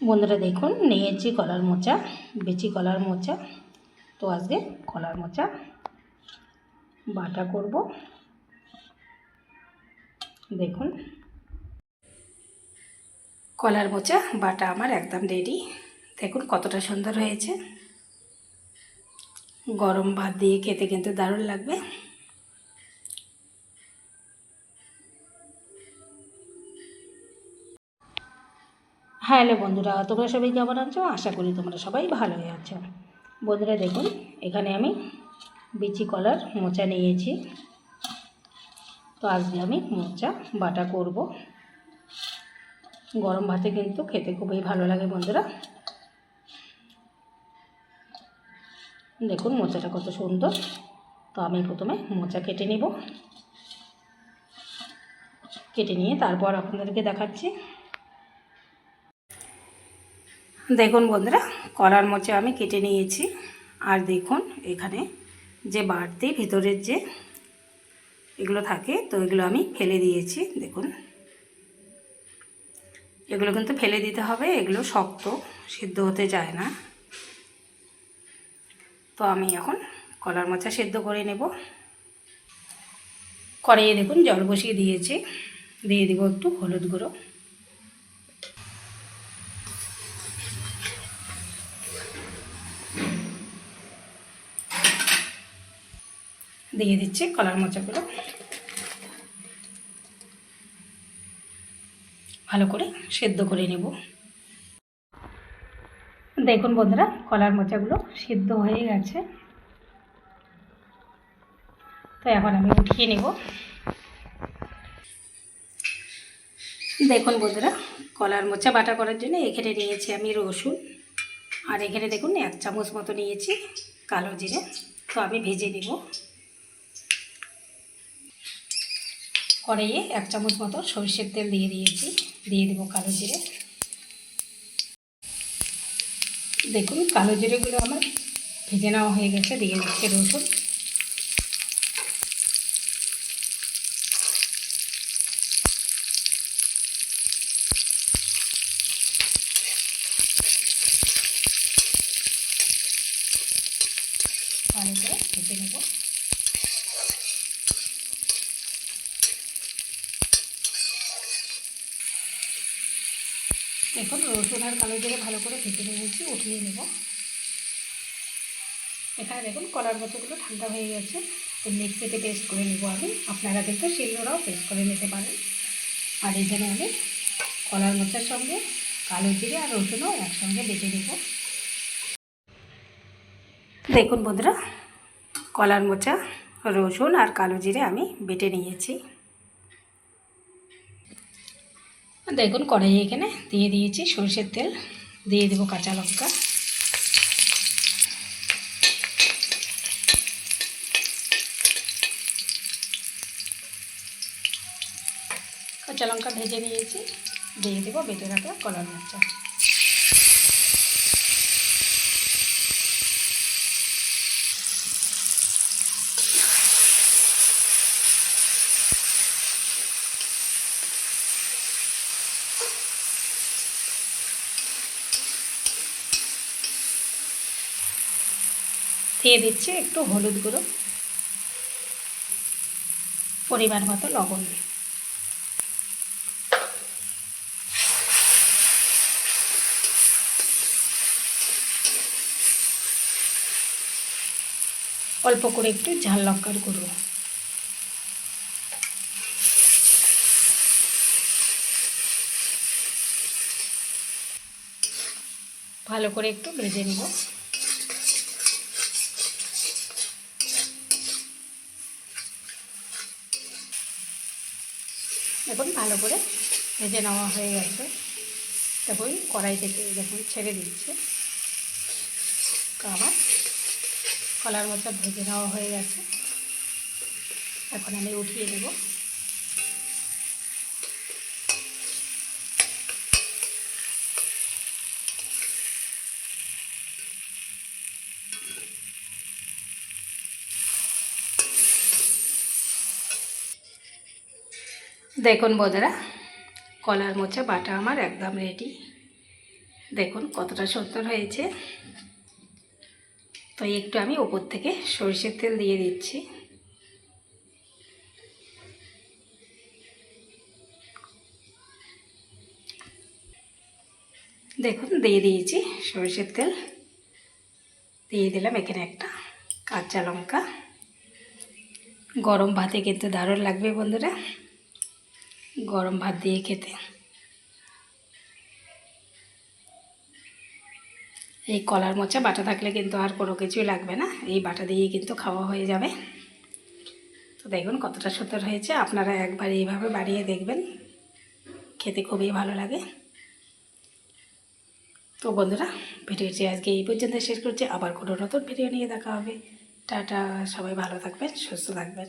বন্ধুরা দেখুন, নিয়েছি কলার মোচা, বেচি কলার মোচা। তো আজকে কলার মোচা, বাটা করব। দেখুন। কলার মোচা, বাটা আমার একদম রেডি দেখুন কতটা সুন্দর হয়েছে। গরম ভাত দিয়ে খেতে কিন্তু দারুণ লাগবে। হ্যালো বন্ধুরা, তোমরা সবাই কেমন আছো? আশা করি তোমরা সবাই ভালোই আছো। বন্ধুরা, দেখুন, এখানে আমি বিচি কলার মোচা নিয়েছি। তো আজকে আমি মোচা, বাটা করব। গরম ভাতে কিন্তু খেতে খুবই ভালো লাগে বন্ধুরা। দেখুন, মোচাটা কত সুন্দর। তো আমি প্রথমে মোচা কেটে নেব। কেটে নিয়ে তারপর আপনাদেরকে দেখাচ্ছি। দেখুন বন্ধুরা কলার মোচা আমি কেটে নিয়েছি। আর দেখুন, এখানে যে বাড়তি ভিতরের যে এগুলো থাকে, তো এগুলো আমি ফেলে দিয়েছি। দেখুন, এগুলো কিন্তু ফেলে দিতে হবে, এগুলো শক্ত, সিদ্ধ হতে যায় না। তো আমি এখন কলার মোচা সেদ্ধ করে নেব। কড়াইয়ে দেখুন, জল বসিয়ে দিয়েছি। দিয়ে দেবো একটু হলুদ গুঁড়ো। দিয়ে দিচ্ছি কলার মোচাগুলো। ভালো করে সেদ্ধ করে নেব। দেখুন বন্ধুরা, কলার মোচাগুলো সেদ্ধ হয়ে গেছে। তো এখন আমি উঠিয়ে নেব। দেখুন বন্ধুরা, কলার মোচা বাটা করার জন্য এখানে নিয়েছি আমি রসুন। আর এখানে দেখুন এক চামচ মতো নিয়েছি কালো জিরে। তো আমি ভেজে নেব। কড়াইয়ে এক চামচ মতো সরষের তেল দিয়ে দিয়েছি, দিয়ে দেবো কালো জিরে। দেখুন, কালো জিরেগুলো আমার ভেজে নেওয়া হয়ে গেছে, দিয়ে দিচ্ছে রসুন। করে ভেজে নেব। দেখুন রসুন আর কালো জিরে ভালো করে ভেজে নিয়েছি, উঠিয়ে নেব। এখানে দেখুন কলার মতোগুলো ঠান্ডা হয়ে গেছে, তো মিক্সিতে পেস্ট করে নেব আমি। আপনারা কিন্তু শিলনোড়াও পেস্ট করে নিতে পারেন। আর এখানে আমি কলার মোচার সঙ্গে কালো জিরে আর রসুনও একসঙ্গে বেটে নেব। দেখুন বন্ধুরা, কলার মোচা রসুন আর কালো জিরে আমি বেটে নিয়েছি। দেখুন কড়াই এখানে দিয়ে দিয়েছি সরষের তেল, দিয়ে দেবো কাঁচা লঙ্কা। কাঁচা লঙ্কা ভেজে নিয়েছি, দিয়ে দেবো বেটে রাখা কলার মোচা। দিয়ে দিচ্ছি একটু হলুদ গুঁড়ো পরিমাণ মতো লবণ অল্প করে একটু ঝাল লঙ্কার গুঁড়ো। ভালো করে একটু ভেজে নেব দেখুন ভালো করে ভেজে নেওয়া হয়ে গেছে। দেখুন কড়াই থেকে দেখুন ছেড়ে দিচ্ছে। তো আমার কলার মতো ভেজে নেওয়া হয়ে গেছে। এখন আমি উঠিয়ে দেব দেখুন বন্ধুরা, কলার মোচা, বাটা আমার একদম রেডি দেখুন কতটা সুন্দর হয়েছে। তো একটু আমি ওপর থেকে সরষের তেল দিয়ে দিচ্ছি। দেখুন, দিয়ে দিয়েছি সরষের তেল। দিয়ে দিলাম এখানে একটা কাঁচা লঙ্কা। গরম ভাতে কিন্তু দারুণ লাগবে বন্ধুরা। গরম ভাত দিয়ে খেতে। এই কলার মোচা, বাটা থাকলে কিন্তু আর কোনো কিছুই লাগবে না। এই বাটা দিয়েই কিন্তু খাওয়া হয়ে যাবে। তো দেখুন কতটা সুন্দর হয়েছে। আপনারা একবার এইভাবে বাড়িয়ে দেখবেন। খেতে খুবই ভালো লাগে। তো বন্ধুরা, ভিডিওটি আজকে এই পর্যন্ত শেষ করছি। আবার কোনো নতুন ভিডিও নিয়ে দেখা হবে। টাটা, সবাই ভালো থাকবেন, সুস্থ থাকবেন।